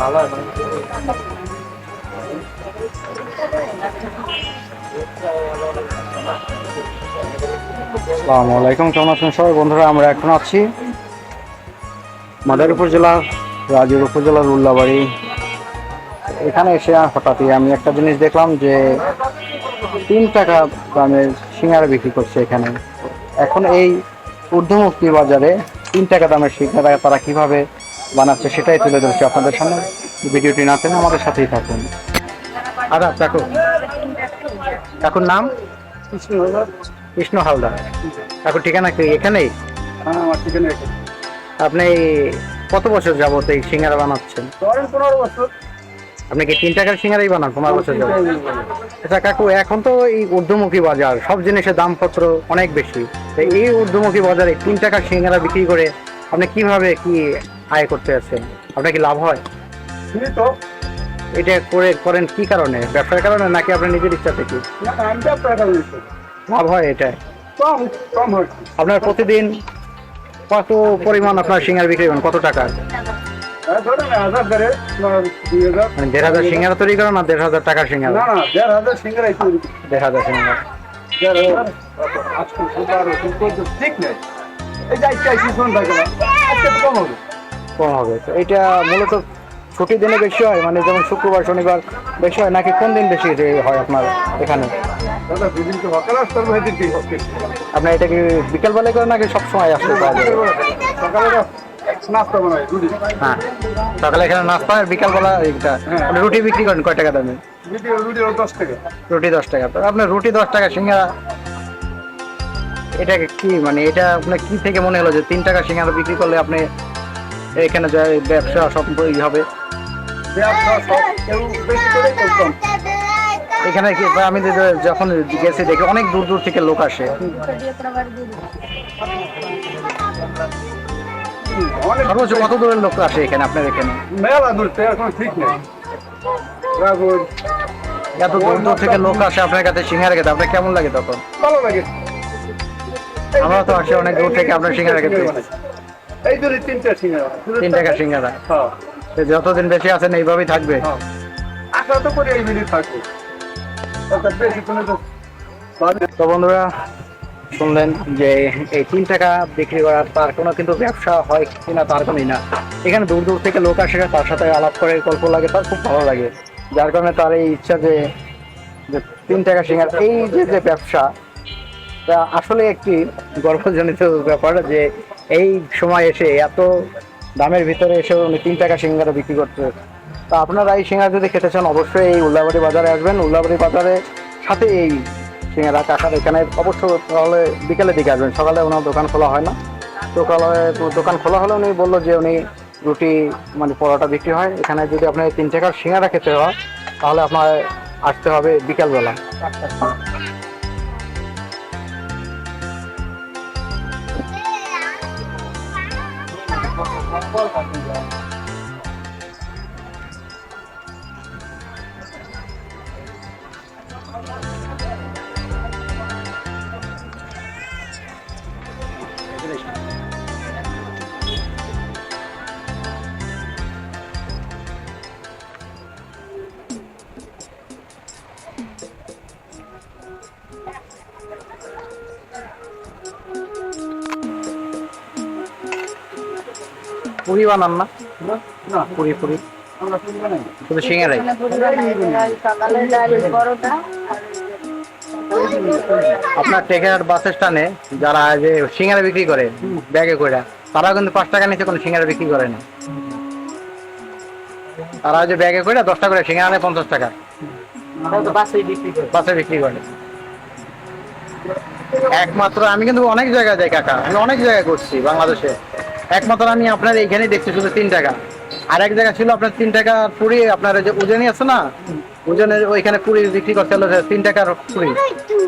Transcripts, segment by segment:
আসসালামু আলাইকুম, কেমন আছেন সবাই? বন্ধুরা, আমরা এখন আছি মাদারীপুর জেলার রাজুর উপজেলার উল্লাবাড়ি। এখানে এসে হঠাৎই আমি একটা জিনিস দেখলাম যে তিন টাকা দামের সিঙ্গারা বিক্রি করছে এখানে। এখন এই ঊর্ধ্বমুখী বাজারে তিন টাকা দামের সিঙ্গারা তারা কীভাবে বানাচ্ছে সেটাই তুলে ধরছি আপনাদের সামনে। ভিডিওটি না টেনে আমাদের সাথেই থাকুন। আদাব কাকু কাকুর নাম? কৃষ্ণ হালদার। কাকুর ঠিকানা কি এখানেই? হ্যাঁ আমার ঠিকানা এখানে। আপনি কত বছর যাবত এই সিঙ্গারা বানাচ্ছেন? পনেরো বছর। আপনি কি তিন টাকার সিঙ্গারাই বানান পনেরো বছর যাবত? আচ্ছা কাকু এখন তো এই ঊর্ধ্বমুখী বাজার সব জিনিসের দামপত্র অনেক বেশি। তো এই ঊর্ধ্বমুখী বাজারে তিন টাকার সিঙ্গারা বিক্রি করে আপনি কীভাবে কি আয় করতে আছেন? আপনার কি লাভ হয়? তো। এটা করে করেন কি কারণে? ব্যবসার কারণে নাকি আপনার নিজের ইচ্ছা থেকে? না, আমি আপনার লাভ হয় এটা? কম কম হচ্ছে আপনার প্রতিদিন কত পরিমাণ আপনার সিঙ্গার বিক্রি করেন? কত টাকা? হ্যাঁ, মানে দেড় হাজার সিঙ্গারা তৈরি করেন না দেড় হাজার টাকার সিঙ্গারা? দেড় হাজার সিঙ্গার একটু দেড় হাজার সিঙ্গারা। ঠিক নেই। এই যাই চাইছি কম হবে। কম হবে। তো এটা মূলত ছুটির দিনে বেশি হয়? মানে যেমন শুক্রবার শনিবার বেশি হয়? নাকি কোন দিন বেশি হয় আপনার এখানে? আপনার এটা কি বিকেলবেলায় করেন নাকি সবসময় আসতে পাওয়া যায় হ্যাঁ। সকালে এখানে নাস্তা আর বিকালবেলা এইটা। হ্যাঁ। রুটি বিক্রি করেন কয় টাকা দামে? রুটি দশ টাকা। আপনার রুটি দশ টাকা সিঙ্গারা? এটা কি মানে এটা আপনার কি থেকে মনে হলো যে তিন টাকা সিঙ্গারা বিক্রি করলে আপনি এখানে ব্যবসা সব হবে? এখানে কি আমি যখন গেছি দেখি অনেক দূর দূর থেকে লোক আসে। সর্বোচ্চ কত দূরের লোক আসে এখানে আপনার এখানে? মেলা দূর ঠিক নেই। এত দূর দূর থেকে লোক আসে আপনার কাছে সিঙ্গারা খেতে আপনার কেমন লাগে তখন? ভালো লাগে। আমরা তো আসি অনেক দূর থেকে আপনার সিঙ্গারা খেতে। এই ধরে তিনটা সিঙ্গারা। তিন টাকা সিঙ্গারা। হ্যাঁ। যতদিন বেশি আছেন এইভাবেই থাকবে। হ্যাঁ। আশা তো করে এই মিনিট থাকবে। তো বন্ধুরা শুনলেন যে এই তিন টাকা বিক্রি করার তার কোনো কিন্তু ব্যবসা হয় কিনা তার কোনোই না। এখানে দূর দূর থেকে লোক আসে তার সাথে আলাপ করে গল্প লাগে তার খুব ভালো লাগে। যার কারণে তার এই ইচ্ছা যে যে তিন টাকা সিঙ্গার এই যে যে ব্যবসা তা আসলে একটি গর্বজনিত ব্যাপার যে এই সময় এসে এত দামের ভিতরে এসে উনি তিন টাকা সিঙ্গারা বিক্রি করতে তা আপনারা এই সিঙ্গারা যদি খেতে চান, অবশ্যই এই উল্লাবাড়ি বাজারে আসবেন। উল্লাবাড়ি বাজারে সাথে এই সিঙ্গারা কাকার এখানে অবশ্য তাহলে বিকেলের দিকে আসবেন। সকালে ওনার দোকান খোলা হয় না। সকালে দোকান খোলা হলে উনি বলল যে উনি রুটি মানে পরোটা বিক্রি হয়। এখানে যদি আপনার তিন টাকার সিঙ্গারা খেতে হয়, তাহলে আপনার আসতে হবে বিকালবেলা। পুরি বানান না না পুরি পুরি আমরা শুনব না শুধু সিঙ্গারাই? আপনার টেকার বাস স্ট্যান্ডে যারা যে সিঙ্গারা বিক্রি করে, ব্যাগে করে তারা কিন্তু পাঁচ টাকা নিচে কোনো সিঙ্গারা বিক্রি করে না। তারা যে ব্যাগে করে দশ টাকা করে সিঙ্গারা নেয় পঞ্চাশ টাকা। বাসে বিক্রি করে। একমাত্র আমি কিন্তু অনেক জায়গায় যাই, কাকা। আমি অনেক জায়গায় করছি বাংলাদেশে। একমাত্র আমি আপনার এইখানে দেখছি শুধু তিন টাকা। আর এক জায়গা ছিল আপনার তিন টাকা পুরি আপনার ওই যে উজানি আছে না? উজনের ওইখানে পুরি বিক্রি করতে হলো তিন টাকার পুরি।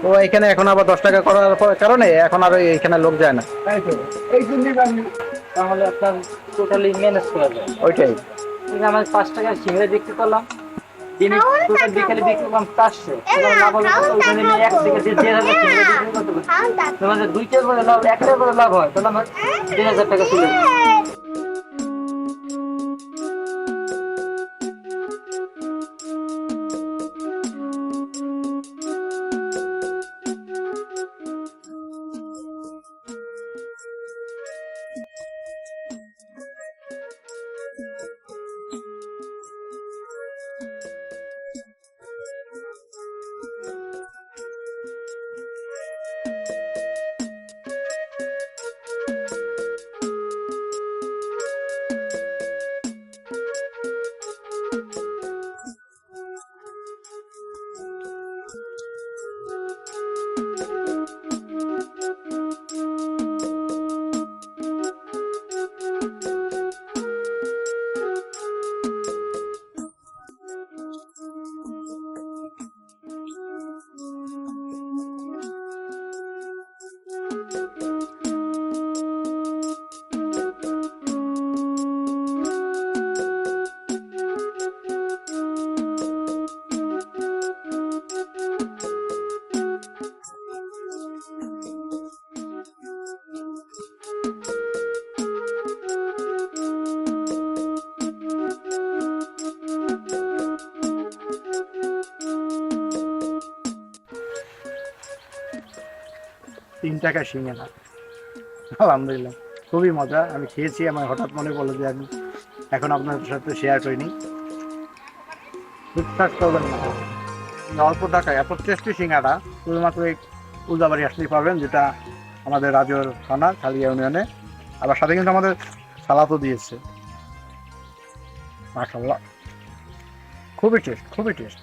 তো এখানে এখন আবার দশ টাকা করার পর- কারণে এখন আর এখানে লোক যায় না। তাহলে আপনার টোটালি ম্যানেজ করা যায়। ওইটাই। ঠিক পাঁচ টাকা সিঙ্গারা বিক্রি করলাম। দিনে টোটাল বিকেলে বিক্রি করলাম চারশো। লাভ হলো ওখানে আমি এক দেড় দেড় হাজার সিঙ্গারা বিক্রি করতে পারি তোমাদের দুইটা করে লাভ একটা করে লাভ হয়। তাহলে আমার দেড় হাজার টাকা চলে তিন টাকা সিঙ্গারা আলহামদুলিল্লাহ, খুবই মজা। আমি খেয়েছি, আমার হঠাৎ মনে পড়ল যে আমি এখন আপনাদের সাথে শেয়ার করিনি। বিশ্বাস করবেন না। অল্প টাকায়, এত টেস্টি সিঙ্গারা শুধুমাত্র এই উলদাবাড়ি আসলেই পাবেন, যেটা আমাদের রাজর থানা, খালিয়া ইউনিয়নে আবার সাথে কিন্তু আমাদের সালাতও দিয়েছে। মাশাল্লাহ খুবই টেস্ট খুবই টেস্ট